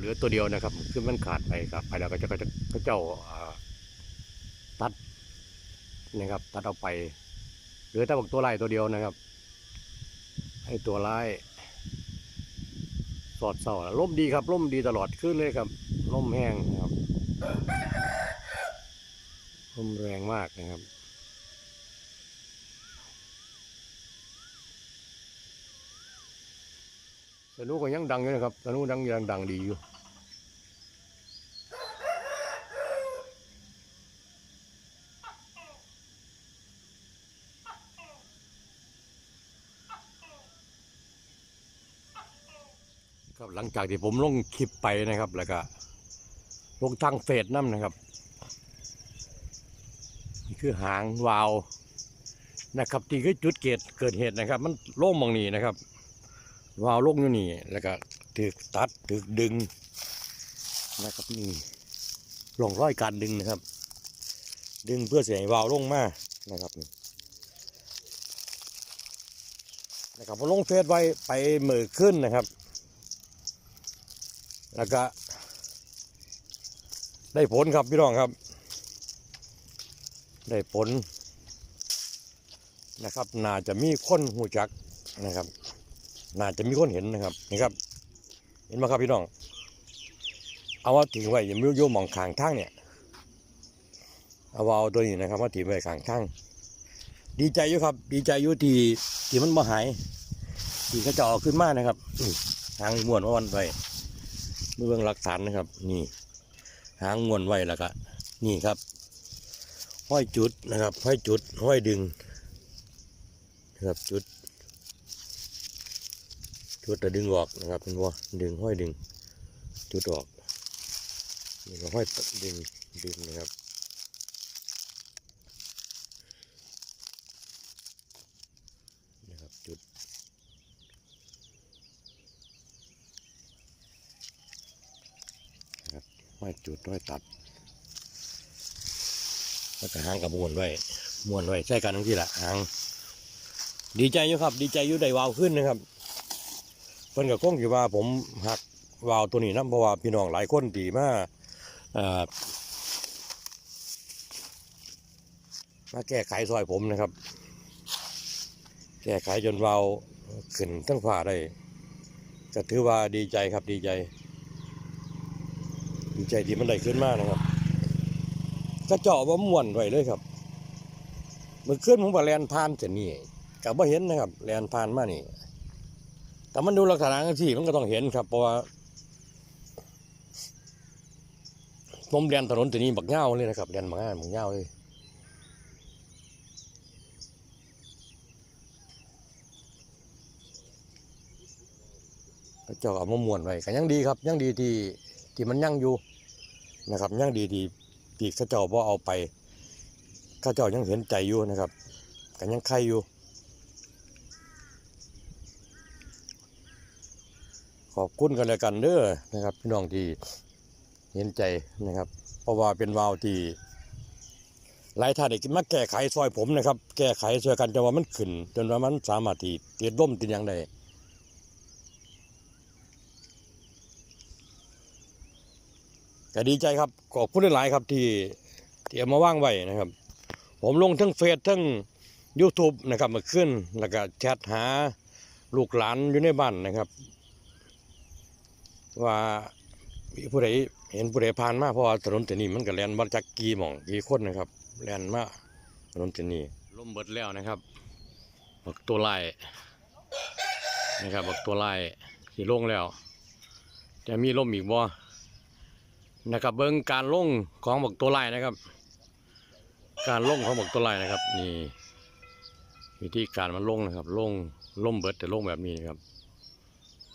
เหลือตัวเดียวนะครับคือมันขาดไปครับไปแล้วก็จะก็จะก็เจ้าตัดนะครับตัดเอาไปเหลือแต่บอกตัวลายตัวเดียวนะครับ ให้ตัวลายสอดเศร้าล่มดีครับล่มดีตลอดขึ้นเลยครับล่มแห้งนะครับล่มแรงมากนะครับสนุกก็ยังดังอยู่นะครับสนุกดังยังดังดีอยู่ ครับหลัง จากที่ผมลงคลิปไปนะครับ แล้วก็ลงทางเฟซน้ำนะครับนี่คือหางวาวนะครับที่คือจุดเกิดเกิดเหตุนะครับ มันโล่งมองนี่นะครับ วาวลงอยู่นี่ แล้วก็ถึกตัดถึกดึงนะครับนี่ลงร้อยการดึงนะครับ ดึงเพื่อเสียงวาวลงมานะครับนี่นะครับพอลงเฟซไว้ไปมือขึ้นนะครับ แล้วก็ ได้ผลครับพี่น้องครับ ได้ผลนะครับ น่าจะมีคนหูจักนะครับ น่าจะมีคนเห็นนะครับนี่ครับ เห็นไหมครับพี่น้อง เอาว่าถึงไว้อย่าไม่โยมมองขางทางเนี่ย เอาว่าเอาตัวนี้นะครับว่าถีบไว้ขางทางดีใจอยู่ครับ ดีใจอยู่ที่ที่มันมาหายที่เขาจะเอขึ้นมานะครับอืมทางม้วนว่าวันไป เบื้องหลักฐานนะครับ นี่หางงวนไว้แล้วก็นี่ครับ ห้อยจุดนะครับ ห้อยจุด ห้อยดึงนะครับจุด จุดแต่ดึงออกนะครับเป็นว่าดึงห้อยดึง จุดออกนี่ก็ห้อยดึงดึงนะครับจุด ห้อยจุดห้อยตัด แล้วก็หางกับม้วนไว้ม้วนไว้ใช้กันทั้งที่ละหาง ดีใจอยู่ครับ ดีใจอยู่ได้วาวขึ้นนะครับเพิ่นกับคงอยู่ว่าผมหักวาวตัวนี้นะเพราะว่าพี่น้องหลายคนตีมาเออมาแก้ไขซอยผมนะครับ แก้ไขจนวาวขึ้นทั้งฝ่าได้ก็ถือว่าดีใจครับดีใจ ดีใจที่มันได้ขึ้นมากนะครับกระเจาะว่าม่วนไว้เลยครับเมื่อคืนผมก็แลนผ่านเสนนี้กับว่าเห็นนะครับ แลนผ่านมานี่แต่มันดูลักษณะที่มันก็ต้องเห็นครับเพราะว่าผมแลนถนนตัวนี้บักเง่าเลยนะครับแลนบักง่าบักเง่าเลยกระเจาะเอามามวนไว้ก็ยังดีครับ ยังดีที่ที่มันยังอยู่ นะครับยังดีดีปีกข้าเจ้าบ่เอาไปข้าเจ้ายังเห็นใจอยู่นะครับกันยังไข่อยู่ ขอบคุณกันเลยกันเด้อนะครับ พี่น้องที่เห็นใจนะครับ เพราะว่าเป็นวาวที่หลายท่านได้มาแก้ไขซอยผมนะครับ แก้ไขช่วยกันจนว่ามันขึ้น จนว่ามันสามารถที่ติดร่มติดยังได้ ก็ดีใจครับขอบคุณหลายๆครับที่ที่เอามาว่างไว้นะครับ ผมลงทั้งเฟซทั้ง YouTube นะครับมาขึ้นแล้วก็แชทหาลูกหลานอยู่ในบ้านนะครับ ว่ามีผู้ใดเห็นผู้ใดผ่านมาเพราะว่าถนนเสนีมันก็แล่นมาจากกี่หม่องกี่คนนะครับ แล่นมาถนนเสนีล้มเบิดแล้วนะครับบักตัวไล่นะครับบักตัวไล่ที่ลงแล้ว จะมีล่มอีกบ่ นะครับเบิ้งการลงของบักตัวไล่นะครับ การลงของบักตัวไล่นะครับ นี่วิธีการมันลงนะครับ ลงล่มเบิดแต่ลงแบบนี้นะครับ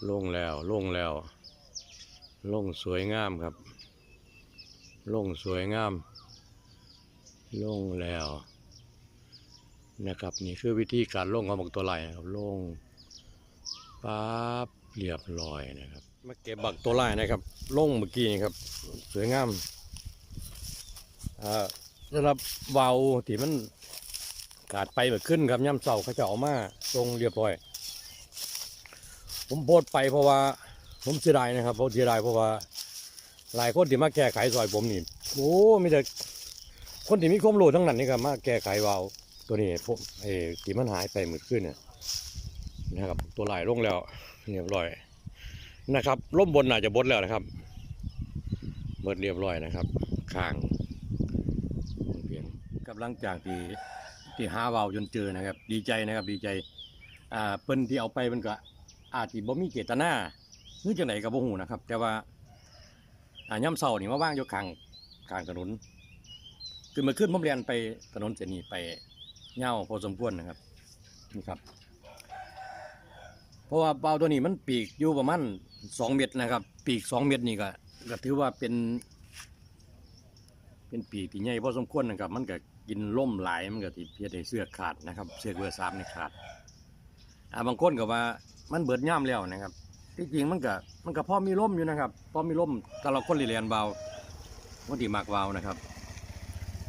ลงแล้วลงแล้ว ลงสวยงามครับ ลงสวยงาม ลงแล้วนะครับนี่คือวิธีการลงของบักตัวไล่นะครับลงปั๊บเรียบร้อยนะครับ มาเก็บบักตัวไล่นะครับล่งเมื่อกี้นี่ครับ สวยงามอ่าสำหรับวาวที่มันขาดไปแบบขึ้นครับย่ำเสาเขาจะเออกมาตรงเรียบร้อย ผมโพดไปเพราะว่า ผมเสียดายนะครับผมเสียดายเพราะว่า หลายคนที่มาแก้ไขซอยผมนี่โอ้มีแต่คนที่มีความรู้ทั้งนั้นนี่ครับมาแก้ไขวาวตัวนี้พวกเออที่มันหายไปหมืดขึ้นเนี่ยนะครับ ตัวลายลงแล้วเรียบร้อย นะครับล่มบนอาจจะบดแล้วนะครับเบิดเรียบร้อยนะครับข้างเพียงกับหลังจากที่ที่หาวาวจนเจอนะครับ ดีใจนะครับดีใจอ่าเปิ้นที่เอาไปมันก็ อาจจะบ่มีเจตนาหรือจังไหนกับบ่ฮู้นะครับ แต่ว่าอ่าย่ำเสานี่มาว่างอยู่ข้างข้างถนนคือมื่อขึ้นผมเรียนไปถนนเสนีไปเง่าพอสมควรนะครับนี่ครับ เพราะว่าเปลาตัวนี้มันปีกอยู่ประมาณ สองเมตรนะครับ ปีกสองเมตรนี่ก็ก็ถือว่าเป็น เป็นปีกที่ใหญ่พอสมควรนะครับ มันก็กินล่มหลายมันก็ที่เพียให้เสื้อขาดนะครับ เสื้อเบอร์สามนี่ขาดอ่าบางคนก็ว่ามันเบิดย่ามแล้วนะครับ ที่จริงมันก็มันก็พอมีร่มอยู่นะครับพอมีร่มแต่เราคนเรียนเบาวันที่มากเบานะครับ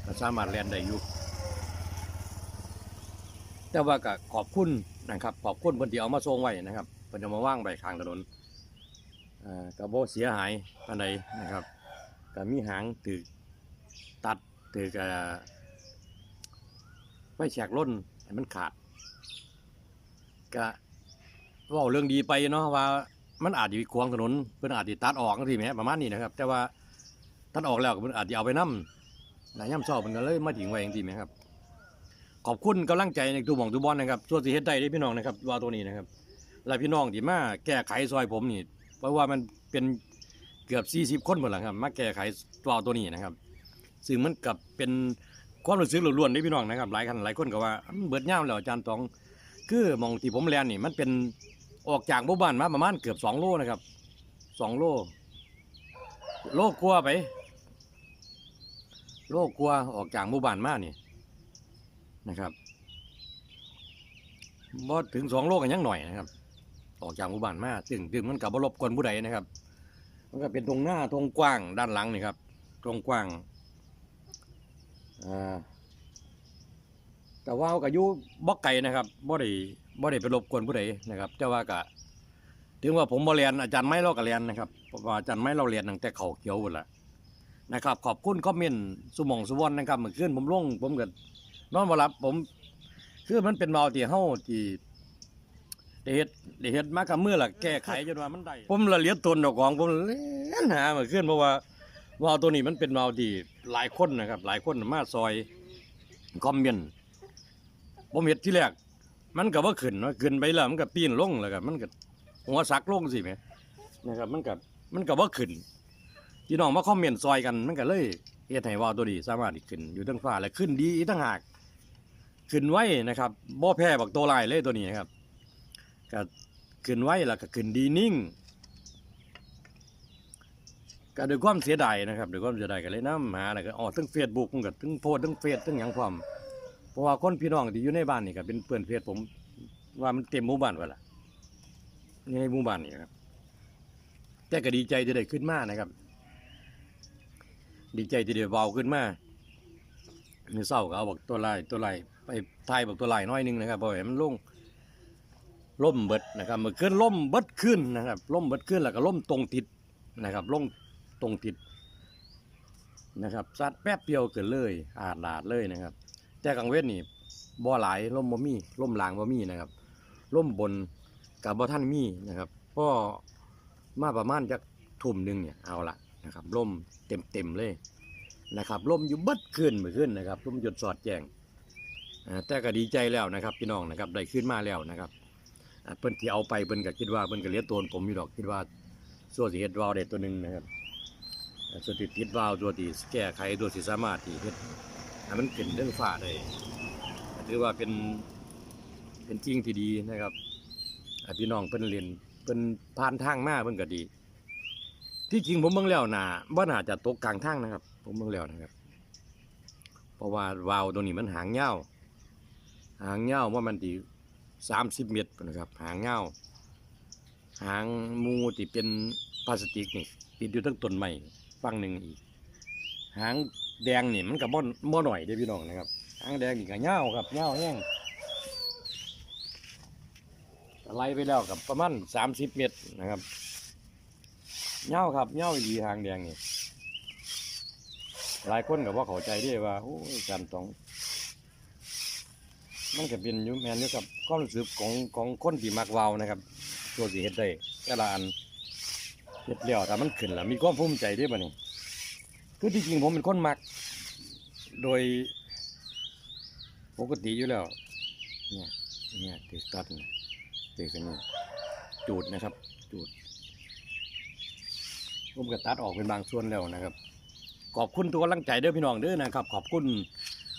ก็สามารถเรียนได้อยู่แต่ว่าก็ขอบคุณนะครับ ขอบคุณเพิ่นที่เอามาส่งไว้นะครับเพิ่นเอามาว่างไว้ข้างถนน อ่าก็บ่เสียหายปานใดนะครับก็มีหางถือตัดถือกอ่าไม่แฉกล้นมันขาดก็เว่าเรื่องดีไปเนาะว่ามันอาจจะขวางถนนเพิ่อนอาจจะตัดออกทีแหมประมาณนี้นะครับ แต่ว่าตัดออกแล้วก็เพิ่นอาจจะเอาไปนํหลายย่ำชอบมันก็เลยมาถึงไว้อย่างทีแหมครับ ขอบคุณกำลังใจในตัวหม่องตัวบอลนะครับส่วนสิเฮ็ดได้เด้พี่น้องนะครับว่าตัวนี้นะครับและพี่น้องที่มาแก้ไขซอยผมนี่ เพราะว่ามันเป็นเกือบ 40 คนหมดแล้วครับ มาแก้ไขตัวตัวนี้นะครับ ซึ่งมันกับเป็นความรู้สึกล้วนๆเด้พี่น้องนะครับ หลายคันหลายคนก็ว่าเบิดย่ามแล้วอาจารย์ตอง คือมองที่ผมเรียนนี่ มันเป็นออกจากหมู่บ้านมาประมาณเกือบสองโลนะครับสองโลโลกลัวไป โลกกลัวออกจากหมู่บ้านมานี่นะครับบ่ถึงสองโลกันยังหน่อยนะครับ ออกจากหมู่บ้านมาซึ่งซึ่งมันกับบรบกวนผู้ใดนะครับ มันก็เป็นตรงหน้าตรงกว้างด้านหลังนี่ครับ ตรงกว้างอ่าแต่ว่าก็อยู่บ่ไกลนะครับบ่ได้บ่ได้ไปรบกวนผู้ใดนะครับแต่ว่าก็ถึงว่าผมบ่เรียนอาจารย์ไม่เราก็เรียนนะครับเพราะว่าอาจารย์ไม่เราเรียนตั้งแต่เขาเขียวหมดละนะครับ ขอบคุณคอมเมนต์สุมองสุวรรณนะครับเมื่อคืนผมลงผมเก็นอนบ่หลับผมคือมันเป็นเมาที่เฮาที่ เฮ็ดได้เฮ็ดมากับมือล่ะแก้ไขจนว่ามันได้ผมละเลียดตนเจ้าของผมเล่นหาเมื่อคืนเพราะว่าวาวตัวนี้มันเป็นวาวที่หลายคนนะครับ หลายคนมาซอยคอมเมนต์ผมเห็นที่แรกมันก็ว่าขึ้นเนาะขึ้นไปแล้วมันก็ปีนลงแล้วก็มันก็หัวสักลงสิแหมนะครับ มันก็มันก็ว่าขึ้นพี่น้องมาคอมเมนต์ซอยกันมันก็เลยเฮ็ดให้ว่าวตัวนี้สามารถขึ้น อยู่ทั้งฟ้าและขึ้นดีทั้งหาก ขึ้นไว้นะครับบ่แพ้บักตัวลายเลยตัวนี้ครับ ก็ขึ้นไว้แล้วก็ขึ้นดีนิ่งก็ด้วยความเสียดายนะครับด้วยความเสียดายก็เลยนำหาแล้วก็อ๋อทั้งเฟซบุ๊กมันก็ทั้งโพสต์ทั้งเฟซทั้งหยังพร้อมเพราะว่าคนพี่น้องที่อยู่ในบ้านนี่ก็เป็นเพื่อนเพศผม ว่ามันเต็มหมู่บ้านไว้ละนี่ในหมู่บ้านนี่ครับแต่ก็ดีใจที่ได้ขึ้นมานะครับ ดีใจที่ได้เบาขึ้นมาเมื่อเศร้าก็เอาบอกตัวลายตัวลายไปทายบอกตัวลายน้อยนึงนะครับเพราะว่ามันลง ล่มเบิดนะครับเมื่อคืนล่มเบิดขึ้นนะครับล่มเบิดขึ้นแล้วก็ล่มตรงติดนะครับล่มตรงติดนะครับซัดแป๊บเดียวเกิดเลย อาดลาดเลยนะครับ แต่กลางเว้นนี่บ่อหลายล่มบ่มีล่มลางบ่มีนะครับล่มบนกับบ่ท่านมีนะครับก็มาประมาณจักทุ่มหนึ่งเนี่ยเอาละนะครับล่มเต็มเต็มเลยนะครับล่มอยู่เบิดขึ้นเมื่อขึ้นนะครับล่มหยุดสอดแจงแต่ก็ดีใจแล้วนะครับพี่น้องนะครับได้ขึ้นมาแล้วนะครับ เพิ่นที่เอาไปเพิ่นก็คิดว่าเพิ่นก็เลี้ยตัวผมอยู่ดอกคิดว่าส่วนสิเฮ็ดวาวได้ตัวหนึ่งนะครับส่วนที่ติดวาวตัวที่แก้ไขตัวที่สามารถที่เฮ็ดให้มันเป็นเรื่องฟ้าได้ถือว่าเป็นเป็นจริงที่ดีนะครับพี่น้องเพิ่นเรียนเพิ่นผ่านทางมาเพิ่นก็ดี ที่จริงผมเบิ่งแล้วน่ะบ่น่าจะตกกลางทางนะครับ ผมเบิ่งแล้วนะครับ เพราะว่าวาวตัวนี้มันหางยาหางยาว่ามัน ที่30เมตรนะครับ หางยาหางมูที่เป็นพลาสติกนี่ติดอยู่ทั้งต้นไม้ฝั่งหนึ่งอีก หางแดงนี่มันกับบ่บ่อหน่อยเด้พี่น้องนะครับ หางแดงนี่ก็เงาครับเงาแห้งไล่ไปแล้วกับประมาณ30เมตรนะครับเหย้าครับเหย้าอีหางแดงนี่หลายคนก็บ่เข้าใจเด้ว่าโอ้ยการต้อง มันก็เป็นอยู่แมนอยู่กับความรู้สึกของของคนที่มักเว้านะครับ ตัวสิเฮ็ดได้แต่ละอันเฮ็ดแล้วถ้ามันขึ้นแล้วมีความภูมิใจด้บัดนี้คือที่จริงผมเป็นคนมัก โดยปกติอยู่แล้ว เนี่ยเนี่ยเตะตัดนี่เตะกันนี่จูดนะครับ จูดผมก็ตัดออกเป็นบางส่วนแล้วนะครับ ขอบคุณทุกกำลังใจเด้อพี่น้องเด้อนะครับ ขอบคุณ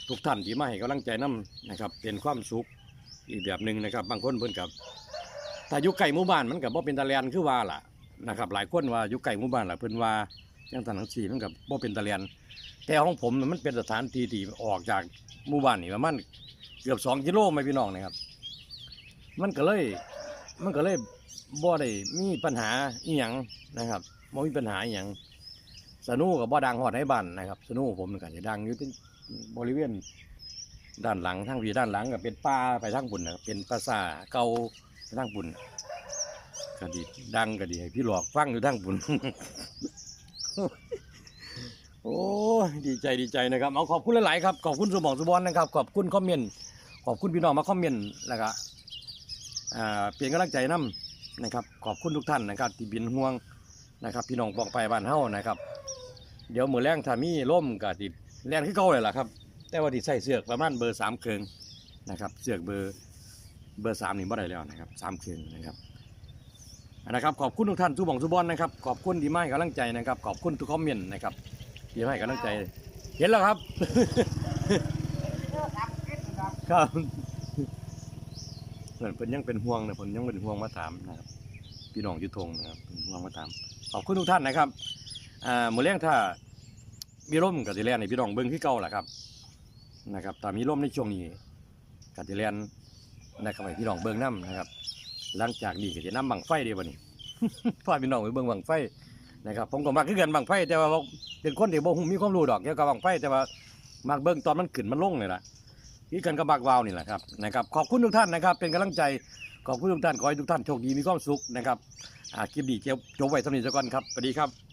ทุกท่านที่มาให้กำลังใจนํนะครับ เป็นความสุขอีกแบบหนึ่งนะครับ บางคนเพิ่นกับถ้าอยู่ไก่หมู่บ้านมันกับบ่เป็นตะแลนคือว่าล่ะนะครับหลายคนว่าอยู่ไก่หมู่บ้านล่ะเพิ่นว่าจังสันทังสี่มันกับบ่เป็นตะแลนแต่ของผมมันเป็นสถานที่ที่ออกจากหมู่บ้านนี่ประมาณเกือบสองกิโลไหมพี่น้องนะครับ มันก็เลยมันก็เลยบ่ได้มีปัญหาอีหยังนะครับบ่มีปัญหาอีหยังสนุกับบ่ดังฮอดให้บ้านนะครับ สนุผมก็จะดังอยู่ที่ บริเวณด้านหลังทางวีด้านหลังก็เป็นป่าไปทางบุญนะเป็นปราสาเก่าไปทางบุญก็ดีดังก็ดีพี่หลอกฟังอยู่ทางบุญโอ้ดีใจดีใจนะครับเอาขอบคุณหลายๆครับขอบคุณสมองสุบอลนะครับ ขอบคุณคอมเมนต์ขอบคุณพี่น้องมาคอมเมนต์แล้วก็อ่าเปลี่ยนกำลังใจนํนะครับ ขอบคุณทุกท่านนะครับ ที่บินห่วงนะครับ พี่น้องปองไปบ้านเฮานะครับ เดี๋ยวมือแรงถ้ามีล่มก็ติด แรงขึ้นเก่าเลยล่ะครับ แต่ว่าที่ใส่เสือกประมาณเบอร์สามเคืองนะครับ เสือกเบอร์เบอร์สามนี่บ่ได้แล้วนะครับสามเคืองนะครับนะครับ ขอบคุณทุกท่านทุกบองทุกบอลนะครับ ขอบคุณที่มาให้กำลังใจนะครับ ขอบคุณทุกคอมเมนต์นะครับที่มาให้กำลังใจ เห็นแล้วครับ ครับเพิ่นเพิ่นยังเป็นห่วงนะเพิ่นยังเป็นห่วงมาถามนะครับ พี่น้องอยุทงนะครับเป็นห่วงมาถาม ขอบคุณทุกท่านนะครับอ่ามื้อแรงถ้า มีร่มกับสิแลนให้พี่น้องเบิ่งคือเก่าแหละครับนะครับถ้ามีร่มในช่วงนี้กับสิแลนนะครับให้พี่น้องเบิ่งนํนะครับ หลังจากนี้ก็จะนำบังไฟเด้บัดนี้พาพี่น้องไปเบิ่งบังไฟนะครับผมก็มักคือกันบังไฟแต่ว่าเป็นคนที่บ่ฮู้มีความรู้ดอกเกี่ยวกับบังไฟแต่ว่ามักเบิ่งตอนมันขึ้นมันลงนี่ล่ะที่กันกับบักวาวนี่แหละครับนะครับขอบคุณทุกท่านนะครับ เป็นกำลังใจขอบคุณทุกท่านขอให้ทุกท่านโชคดีมีความสุขนะครับอ่าคลิปดีเจียวจบไว้สำหรับนี้ก่อนครับสวัสดีครับ